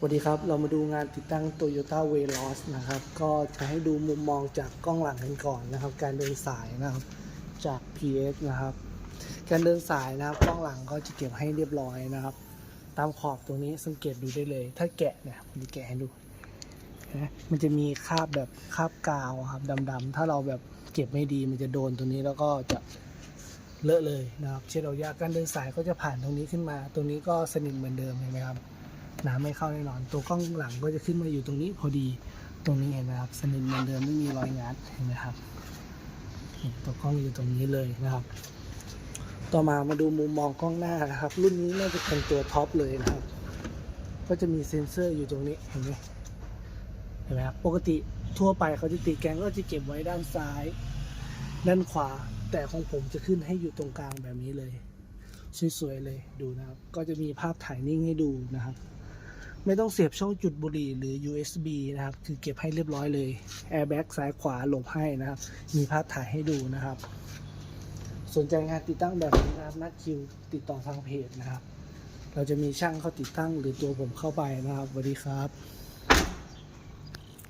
สวัสดีครับ เรามาดูงานติดตั้ง Toyota w e l o s นะครับ ก็จะให้ดูมุมมองจากกล้องหลังกันก่อนนะครับ การเดินสายนะครับจาก PS นะครับ การเดินสายนะครับกล้องหลังก็จะเก็บให้เรียบร้อยนะครับ ตามขอบตรงนี้สังเกตดูได้เลย ถ้าแกะเนี่ยผมจะแกะให้ดูนะมันจะมีคราบแบบคราบกาวครับดำๆถ้าเราแบบเก็บไม่ดีมันจะโดนตรงนี้แล้วก็จะเลอะเลยนะครับ เช็ดออกยากการเดินสายก็จะผ่านตรงนี้ขึ้นมา ตรงนี้ก็สนิทเหมือนเดิมเห็นไหมครับ น้ำไม่เข้าแน่นอน ตัวกล้องหลังก็จะขึ้นมาอยู่ตรงนี้พอดีตรงนี้เห็นไหมครับสนิทเหมือนเดิมไม่มีรอยงัดเห็นไหมครับตัวกล้องอยู่ตรงนี้เลยนะครับ ต่อมามาดูมุมมองกล้องหน้านะครับ รุ่นนี้น่าจะเป็นตัวท็อปเลยนะครับ ก็จะมีเซ็นเซอร์อยู่ตรงนี้เห็นไหมเห็นไหมครับปกติทั่วไปเขาจะติดแกงก็จะเก็บไว้ด้านซ้าย ด้านขวา แต่ของผมจะขึ้นให้อยู่ตรงกลางแบบนี้เลย สวยๆเลยดูนะครับ ก็จะมีภาพถ่ายนิ่งให้ดูนะครับ ไม่ต้องเสียบช่องจุดบุหรี่หรือ USB นะครับ คือเก็บให้เรียบร้อยเลย Airbag ซ้ายขวาหลบให้นะครับ มีภาพถ่ายให้ดูนะครับ สนใจงานติดตั้งแบบนี้นะครับนัดคิวติดต่อทางเพจนะครับ เราจะมีช่างเข้าติดตั้งหรือตัวผมเข้าไปนะครับสวัสดีครับ